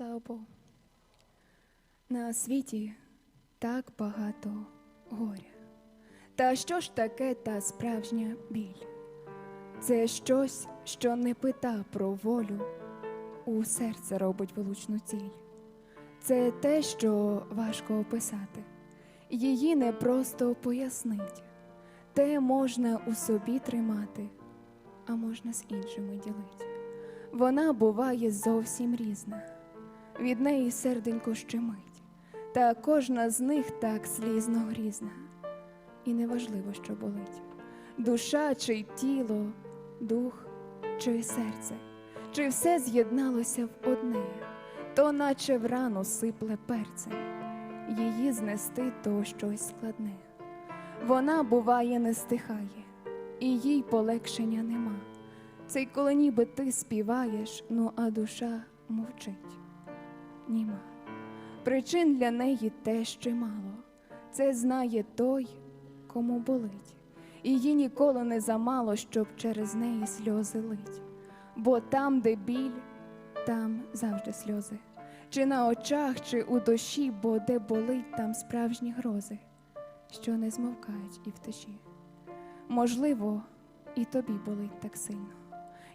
Слава Богу. На світі так багато горя. Та що ж таке та справжня біль? Це щось, що не пита про волю, у серце робить величну ціль. Це те, що важко описати, її не просто пояснить. Те можна у собі тримати, а можна з іншими ділити. Вона буває зовсім різна, від неї серденько щемить, та кожна з них так слізно грізна, і неважливо, що болить душа чи тіло, дух чи серце, чи все з'єдналося в одне, то наче в рану сипле перцем, її знести то щось складне. Вона буває не стихає, і їй полегшення нема. Це й коли ніби ти співаєш, ну а душа мовчить. Німа. Причин для неї теж чимало. Це знає той, кому болить. Її ніколи не замало, щоб через неї сльози лить. Бо там, де біль, там завжди сльози. Чи на очах, чи у душі, бо де болить, там справжні грози, що не змовкають і в тиші. Можливо, і тобі болить так сильно.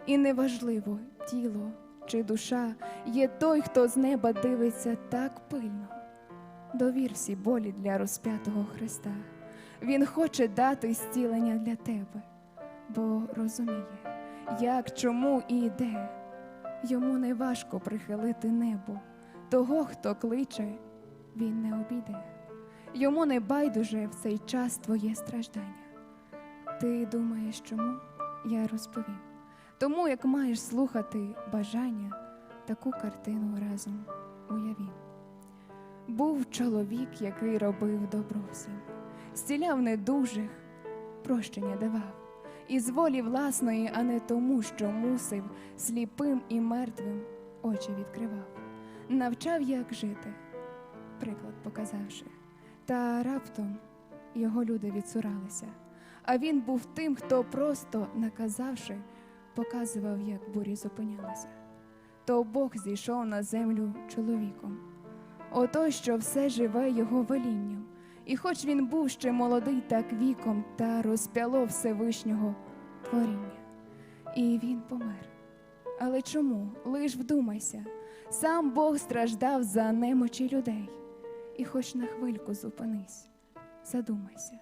І неважливо, тіло чи душа є той, хто з неба дивиться так пильно. Довір всі болі для розп'ятого Христа. Він хоче дати зцілення для тебе, бо розуміє, як, чому і де. Йому не важко прихилити небо. Того, хто кличе, він не обійде. Йому не байдуже в цей час твоє страждання. Ти думаєш, чому? Я розповім. Тому як маєш слухати бажання, таку картину разом уявім. Був чоловік, який робив добро всім, зціляв недужих, прощення давав, із волі власної, а не тому, що мусив, сліпим і мертвим очі відкривав, навчав, як жити, приклад показавши, та раптом його люди відсуралися, а він був тим, хто просто наказавши показував, як бурі зупинялися. То Бог зійшов на землю чоловіком. Ото, що все живе його велінням, і хоч він був ще молодий так віком, та розпяло Всевишнього творіння. І він помер. Але чому? Лиш вдумайся, сам Бог страждав за немочі людей. І хоч на хвильку зупинись, задумайся,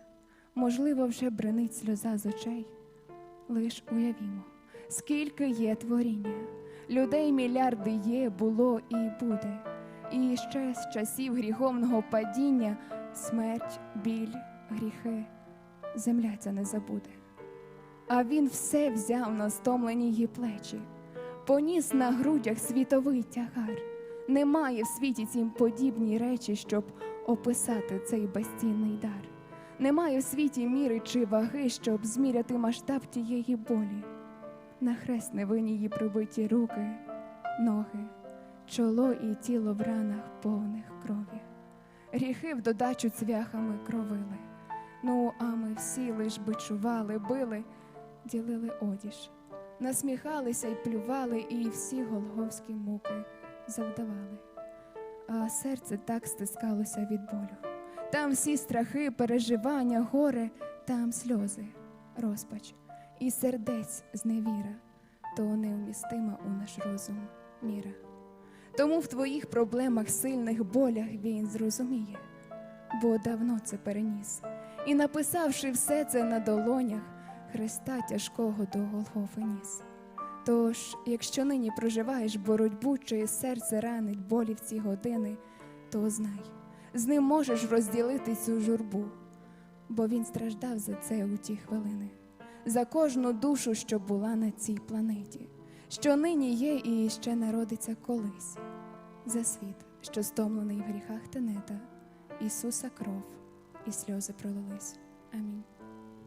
можливо, вже бренить сльоза з очей, лиш уявімо скільки є творіння, людей мільярди є, було і буде, і ще з часів гріховного падіння смерть, біль, гріхи, земля ця не забуде. А він все взяв на стомлені її плечі, поніс на грудях світовий тягар. Немає в світі цім подібні речі, щоб описати цей безцінний дар. Немає в світі міри чи ваги, щоб зміряти масштаб тієї болі на хрест невинні її прибиті руки, ноги, чоло і тіло в ранах повних крові. Гріхи в додачу цвяхами кровили. Ну, а ми всі лиш бичували, били, ділили одіж, насміхалися й плювали, і всі голговські муки завдавали. А серце так стискалося від болю. Там всі страхи, переживання, горе, там сльози, розпач і сердець зневіра, то невмістима у наш розум міра. Тому в твоїх проблемах, сильних болях він зрозуміє, бо давно це переніс, і, написавши все це на долонях, Христа тяжкого до Голгофи ніс. Тож, якщо нині проживаєш боротьбу, чиє серце ранить болі в ці години, то знай, з ним можеш розділити цю журбу, бо він страждав за це у ті хвилини за кожну душу, що була на цій планеті, що нині є і ще народиться колись, за світ, що стомлений в гріхах тенета, Ісуса кров і сльози пролились. Амінь.